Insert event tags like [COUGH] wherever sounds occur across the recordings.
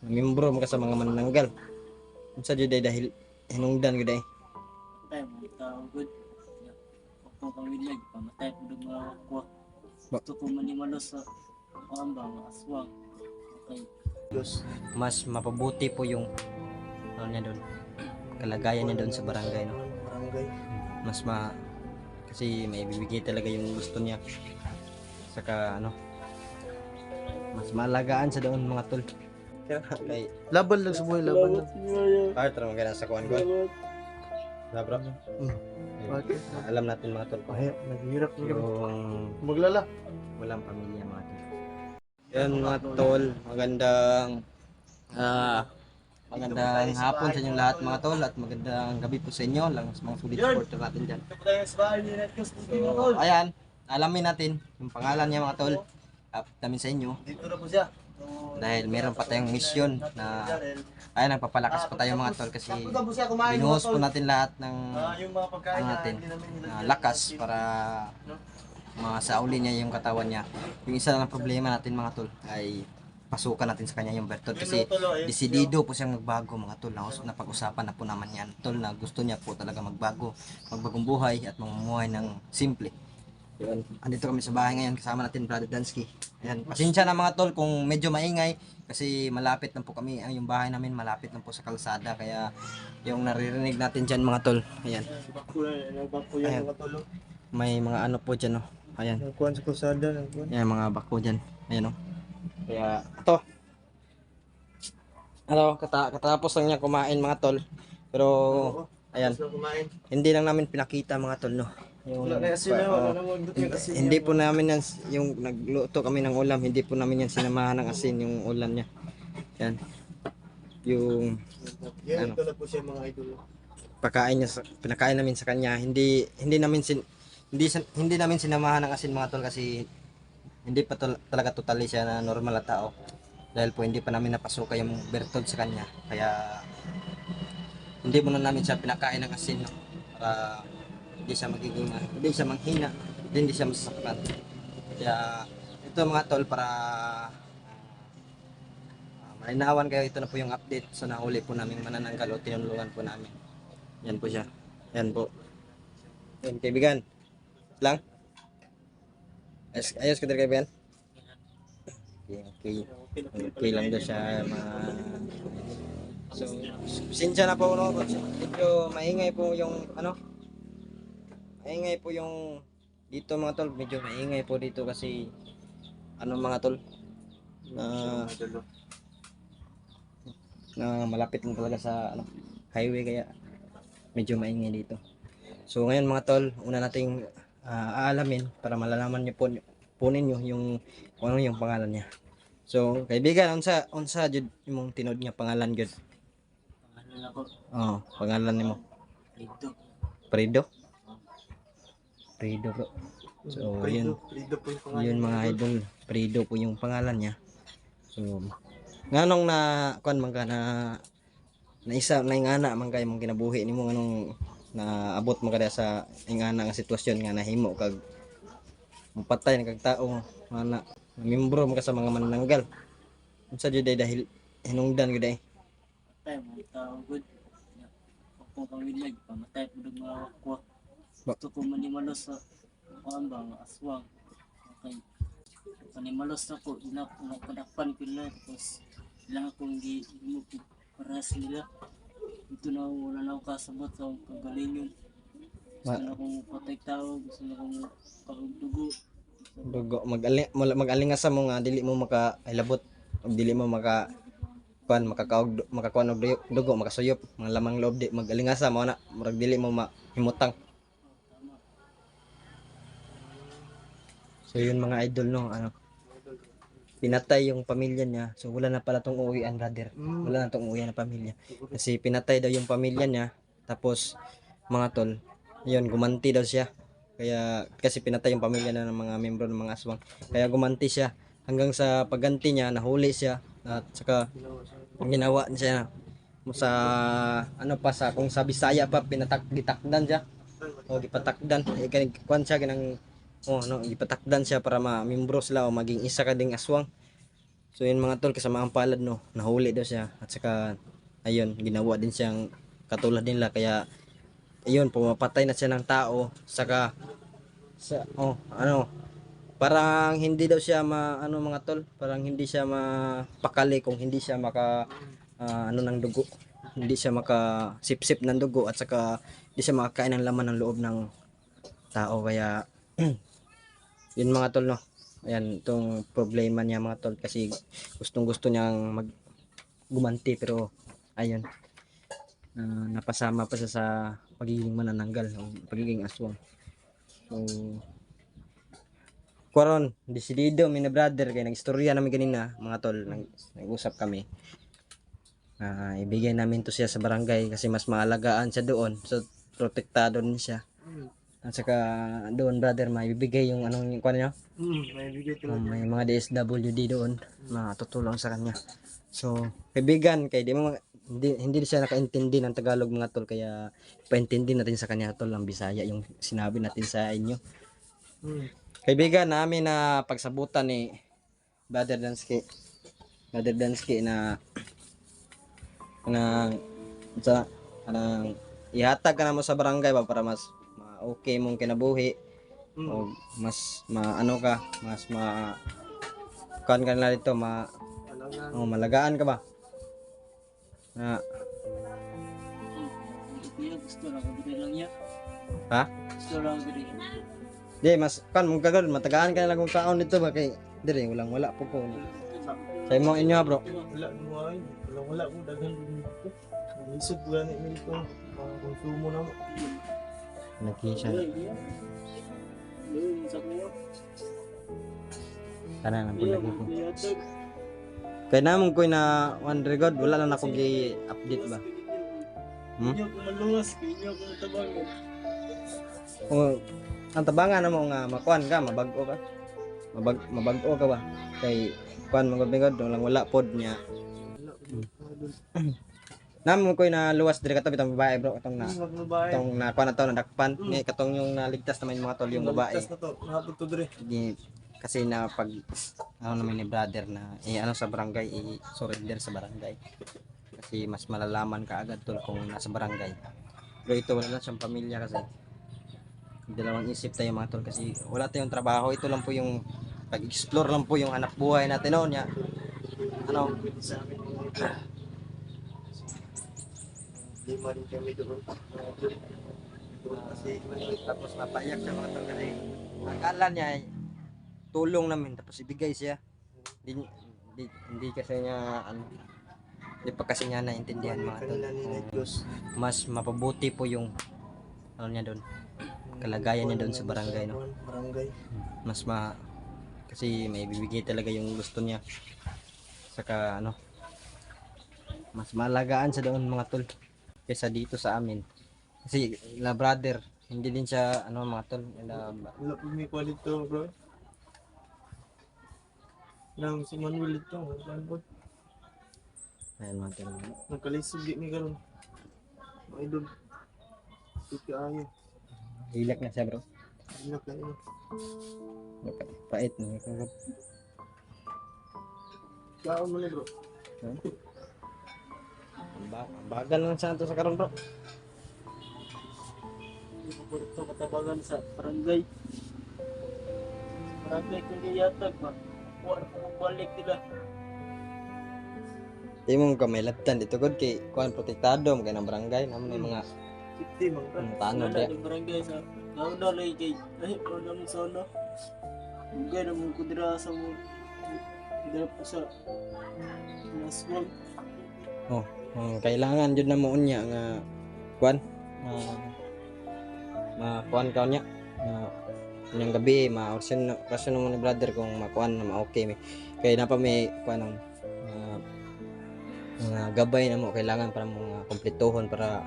Membro mo ka sa mga manananggal. Unsa jud ay dahil hinungdan gud ay. Tay, mga tao good. Ako pamilyag, pamatay ko ng mga kwa. Ba- Gusto ko manimalos sa amba, mga aswang. Okay. Mas mapabuti po yung ano niya doon. Kalagayan niya doon sa barangay no. Barangay. Mas ma kasi may bibigay talaga yung gusto niya. Saka ano mas malagaan sa doon mga tol. Kay Laban lang sa buhay, laban lang. Art ra magana sa kuan ko. Na bro. Bakit? Alam natin mga tol. Ay, naghihirap na kami. Yung Maglala. walang pamilya mga tol. Yan mga tol, magandang ah magandang hapon sa inyong lahat mga tol at magandang gabi po sa inyo lang sa mga solid supporter natin dyan. So, ayan, alamin natin yung pangalan niya mga tol. Up namin sa inyo Dito na po siya. Dahil meron pa tayong mission na ayan nagpapalakas pa tayo mga tol kasi binuhos po natin lahat ng mga ano na natin na nilagyan. lakas para masauli niya yung katawan niya. Yung isa lang problema natin mga tol ay pasukan natin sa kanya yung Bertod kasi desidido po siyang magbago mga tol. Naus- Napag-usapan na po naman yan tol na gusto niya po talaga magbago, magbagong buhay at mamumuhay ng simple. Yun. Andito kami sa bahay ngayon kasama natin Brother Dansky. Ayan, pasensya na mga tol kung medyo maingay kasi malapit lang po kami, ang yung bahay namin malapit lang po sa kalsada kaya yung naririnig natin dyan mga tol. Ayan, na, Ayan. may mga ano po dyan oh. Ayan. Nagkuhan sa kusada. Nagkuhan. Yan mga bako dyan. Ayan o. Kaya ito. Ano, kata katapos lang niya kumain mga tol. Pero ayan, hindi lang namin pinakita mga tol no. Yung, Wala na asin na, Oo. wala na magdut yung asin. hindi po namin yan, yung nagluto kami ng ulam, hindi po namin yan sinamahan ng asin yung ulam niya. Yan. Yung Yan, Ano? ito na po siya mga idol. pagkain niya sa, pinakain namin sa kanya hindi hindi namin sin hindi sin- hindi namin sinamahan ng asin mga tol kasi hindi pa tol- talaga totally siya na normal na tao dahil po hindi pa namin napasuka yung bertod sa kanya kaya hindi muna namin siya pinakain ng asin no? para hindi siya magiging ah, hindi siya manghina hindi siya masasaktan kaya ito mga tol para uh, malinawan kayo ito na po yung update so nahuli po namin manananggal o tinulungan po namin yan po siya. Yan po. Yan, kaibigan. Lang. Ayos, ayos ka din, kaibigan. Okay, okay. Okay lang daw siya. Mga... So, sinsya na po, no? Medyo maingay po yung, ano? Maingay po yung dito mga tol. Medyo maingay po dito kasi, ano mga tol? Na, na malapit lang talaga sa, ano, highway kaya medyo maingay dito. So ngayon mga tol, una nating ah, aalamin para malalaman niyo po po ninyo yung kung ano yung pangalan niya. So kaibigan, unsa unsa jud imong tinod nga pangalan jud? Pangalan ako, Oh, pangalan nimo. Rito. Prido. Prido bro. So yun, Prido po yung pangalan. yun mga idol, Prido po yung pangalan niya. So nganong na kuan man ka na na isa na ingana man kay mong kinabuhi nimo nganong naabot mo kada sa ingana nga sitwasyon nga nahimo kag mapatay na kag tao nga na membro mo ka sa mga manananggal unsa jud dahil hinungdan gud ay Tay, mga tao good. Ako pamilyag, pamatay ko ng mga kwa. Ba- Gusto ko manimalos sa amba, mga aswang. Okay. Panimalos na ko, ina ko nakadapan ko na. Tapos, ilang akong gi mo ko parehas nila. Ito na wala na ako kasabot sa kagalingon. Gusto Ma- na akong patay tao, gusto na akong pagdugo. dugo magaling magalingasan mo nga dili mo maka ilabot ug dili mo maka kuan makakaog makakuan og dugo- makasuyop mga lamang loob di magalingasa mo na murag dili mo mahimutang So yun mga idol no, ano. Pinatay yung pamilya niya. So wala na pala tong uuwian brother. Mm. Wala na tong uuwian na pamilya. Kasi pinatay daw yung pamilya niya. Tapos mga tol, yun gumanti daw siya. Kaya kasi pinatay yung pamilya na ng mga membro ng mga aswang. Kaya gumanti siya hanggang sa pagganti niya nahuli siya at saka ginawa siya sa ano pa sa kung sa Bisaya pa pinatak gitakdan siya o gipatakdan kani kuan siya kanang oh no gipatakdan siya para ma-membro sila o maging isa ka ding aswang. So yun mga tol, kasama ang palad no, nahuli daw siya. At saka ayun, ginawa din siyang katulad nila. Kaya ayun, pumapatay na siya ng tao. Saka sa oh, ano parang hindi daw siya ma ano mga tol, parang hindi siya mapakali kung hindi siya maka ah, ano ng dugo. Hindi siya maka sip-sip ng dugo at saka hindi siya makakain ng laman ng loob ng tao. Kaya [CLEARS THROAT] yun mga tol no. Ayan, itong problema niya mga tol kasi gustong gusto niyang mag gumanti pero ayun ah, napasama pa siya sa pagiging manananggal o pagiging aswang. So Kwaron, desidido mi na brother kay nagistorya namin kanina mga tol nag, nag-usap kami. Ah, ibigay namin to siya sa barangay kasi mas maalagaan siya doon so protektado din siya at saka doon brother maibigay yung anong yung kuwan niya Hmm, may bigay Um, talaga. may mga DSWD doon matutulong sa kanya. So, kaibigan, kay di mo hindi, hindi siya nakaintindi ng Tagalog mga tol kaya paintindi natin sa kanya tol ang Bisaya yung sinabi natin sa inyo. Hmm. Kaibigan namin na pagsabutan ni Brother Dansky. Brother Dansky na na sa anang ihatag ka na mo sa barangay ba para mas ma- okay mong kinabuhi Hmm. o mas maano ka mas ma kan ka na dito ma Alaga. oh, malagaan ka ba na ha di mas kan mong kagad matagaan ka na lang kung kaon dito ba kay dire walang wala po ko sa imong inyo bro Wala mo ay. Wala wala mo daghan dito. Lisod ko gani ito. Mga konsumo na mo. Nagkisa kana lang po lagi ko kuyatag. kay namon ko na one regard wala lang ako gi update ba Hmm? Kanya ko malungas, kanya ko tabangan. o ang tabangan na mo nga makuan ka mabag-o ka mabag mabag-o ka ba kay kuan mo gabingod lang wala pod niya Wala [CLEARS THROAT] Namo ko na luwas dire kato bitong babae bro katong na katong na kuan na to nadakpan ni katong yung naligtas naman mga tol yung babae. Ligtas na to. Nahapon to dire. Di, kasi na pag ano naman ni brother na eh, ano sa barangay i surrender sa barangay. Kasi mas malalaman ka agad tol kung nasa barangay. Pero ito wala na siyang pamilya kasi dalawang isip tayo mga tol kasi wala tayong trabaho. Ito lang po yung pag-explore lang po yung hanap buhay natin noon ya. Ano? Sa amin mga ito. Lima din kami doon. Doon kasi tapos napaiyak siya mga tol kasi akala niya ay tulong namin tapos ibigay siya hindi, hindi, hindi kasi niya ano hindi pa kasi niya naintindihan mga tol mas mapabuti po yung ano niya doon Kalagayan niya doon sa barangay, no? Barangay. mas ma kasi may bibigay talaga yung gusto niya saka ano mas malagaan sa doon mga tol kaysa dito sa amin kasi la brother hindi din siya ano mga tol la, Wala po may quality bro. Nang si Manuel ito, ano? Ayan mga tol. Nagkalisod di mi karon. Mga idol. Ika ayo. Hilak na siya bro. Inak na yun. Pait na. Kaon mo na bro. Ang ba- bagal lang siya ito sa karon bro. Ito katabangan sa barangay. Barangay kung yatag ba? Wala ko balik nila. Di mo ka may laptan dito god kay kuan protektado kay ng barangay naman yung mga man ka. um, tanod ya. ng barangay sa Gauna lay kay ay wala mo sa ano. Mugay na mo kudira sa mo. Kudira po sa Naswag. Oh, um, kailangan jud na mo unya nga kuan ma ma kuan ka unya na yung gabi ma orsin orsin mo ni brother kung makuan na ma okay mi. Kay na pa may kuan ng mga mga gabay na mo kailangan para mo nga kumplituhon para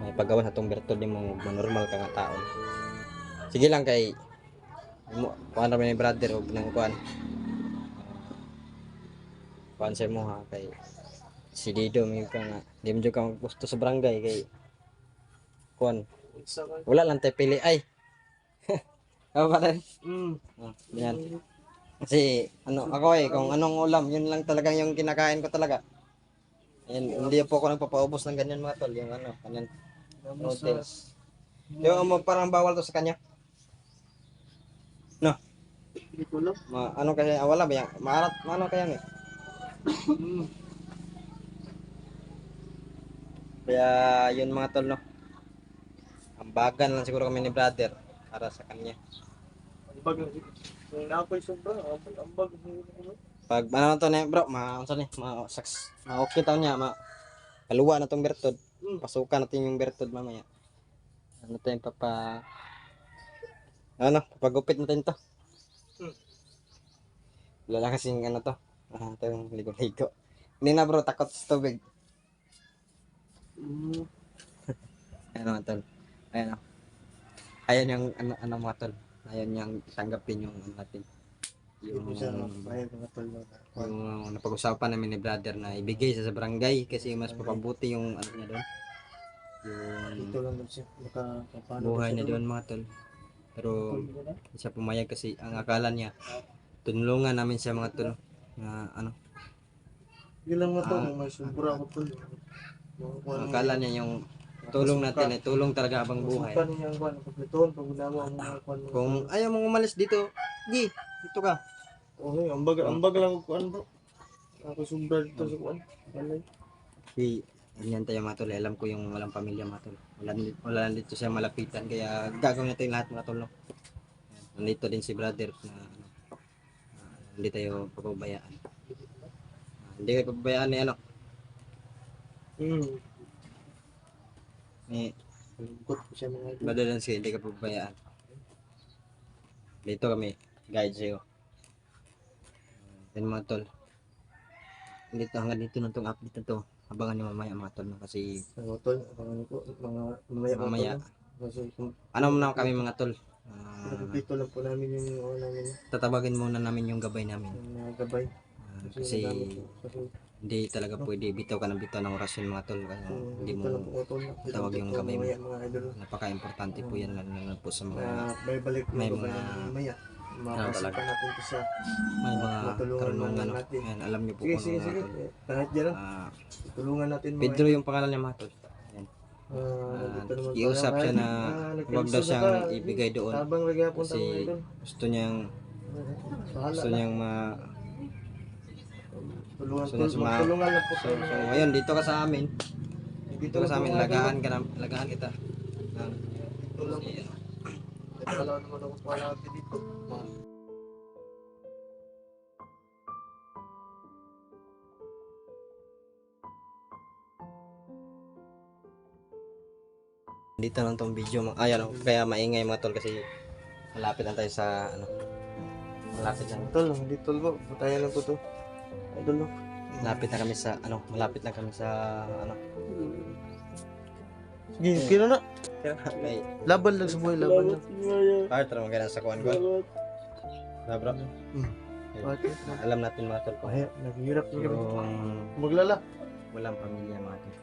may paggawa sa tong bertod ni mo normal ka nga tao. Sige lang kay mo kuan ra ni brother og nang kuan. Kuan sa mo ha kay si Dido may ka nga di mo ka gusto sa barangay kay kuan wala lang tayo pili ay Ano pa rin? Mm. Oh, yan. Kasi ano ako eh, kung anong ulam, yun lang talagang yung kinakain ko talaga. Ayan, hindi po ako nagpapaubos ng ganyan mga tol, yung ano, kanyan noodles. Yung um, parang bawal to sa kanya. No, ma, ano kasi, ah, wala ba yan? Maarat, ano kaya eh. Hmm. Kaya yun mga tol no. Ambagan lang siguro kami ni brother para sa kanya. Ambag na. Kung nakoy sobra, ambag, ambag. Pag ano to na bro, ma ano ni, ma saks, ma okay taon niya, ma kaluwa na tong bertod. Hmm. Pasukan natin yung bertod mamaya. Ano to yung papa ano, papagupit natin to. Hmm. Wala kasing ano to. Ah, ito yung ligo-ligo. Hindi na bro, takot sa tubig. Hmm. Ayan mga tol. Ayan o. Ayan yung ano, ano mga tol. Ayan yung tanggapin yung ano natin. Yung, Yung yung napag-usapan namin ni brother na ibigay sa, sa barangay kasi mas papabuti yung ano niya doon. Dito Yung lang daw siya. Maka, paano buhay niya doon mga tol. Pero siya pumayag kasi ang akala niya tunulungan namin siya mga tol na ano Yun lang mga tol, Ah. may sobra ako tol. Ang mo. akala niya yung tulong natin ay tulong talaga habang buhay. Sukan niya ang kuwan, paglutuan, pag ginawa ang mga kuwan mo. Kung ayaw mong umalis dito, gi, dito ka. Okay, ambag, ambag lang ako kuwan bro. Ako sobra dito sa kuwan. Walay. Si, ganyan tayo mga tol. Alam ko yung walang pamilya mga tol. Wala, wala dito siya malapitan. Kaya gagawin natin lahat mga tol. No? Nandito din si brother na ano, ah, hindi tayo papabayaan. Ah, hindi kayo papabayaan ni ano. Hmm. Ni Lungkot ko siya mga idol. brother Nancy, hindi ka papabayaan. Dito kami, guide sa'yo. Yan mga tol. Dito hanggang dito na itong update na to. Abangan nyo mamaya mga tol. no? Kasi Mga tol, mga ko, mga mamaya mga mamaya, tol. Kasi kung ano muna kami mga tol. Ah, lang po namin yung ano namin, tatawagin muna namin yung gabay namin. yung mga gabay. Ah, Kasi, po. Kasi hindi talaga pwede bitaw ka ng bitaw ng orasyon mga tol. Kasi hindi mo tawag yung gabay mo. napaka-importante po yan lalo na po sa mga may balik May mga-. Mapasok talaga. natin ito sa may mga karunungan. lang No? natin. Ayan, alam niyo po Sige, kung sige, ano sige. tol. Eh, Kahit dyan lang, Ah, tulungan natin mga Pedro yung pangalan niya mga tol. Ah, tayo. iusap siya na Ah, Huwag daw siyang ibigay doon. Kasi gusto niyang gusto niyang ma Tulungan, tul- suma- tulungan lang po so, tayo. so ngayon dito ka sa amin. Dito ka sa amin lang lagaan ka na, lagaan kita. Ah, Tulong. kasi, ano, Ito lang naman ako wala natin dito. Dito lang tong video. Ay, ano, kaya maingay mga tol kasi malapit lang tayo sa ano. Malapit lang. Tol, dito po. Patayan lang po to. Idol no. Malapit na kami sa ano, malapit na kami sa ano. Sige, kino na. Kay Laban lang sa buhay, laban lang. Arthur mo kaya sa kuan ko. Na bro. Okay. Alam natin mga tol kung Ay, naghihirap na kami. yung Maglala. walang pamilya mga tol.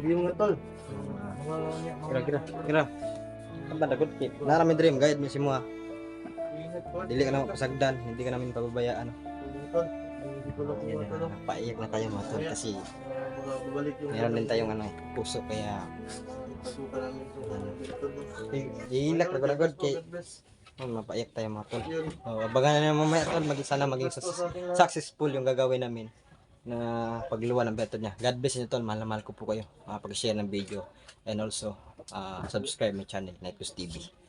Sige mga tol. Yung Kira kira kira. Ang dagot kit. Narami dream guide si mo. Ingat po. Dili ka na mapasagdan, hindi ka namin pababayaan. Tol, lang po Yan mga tol. na, na tayo mga tol kasi meron din tayong ano, puso kaya iilak na gulagod kay oh, mapaiyak tayo mga tol. Oh, abangan na naman mamaya tol, maging sana maging successful yung gagawin namin na pagluwa ng beto niya. God bless niyo tol, mahal na mahal ko po kayo. Uh, pag-share ng video and also uh, subscribe my channel, Nightcus TV.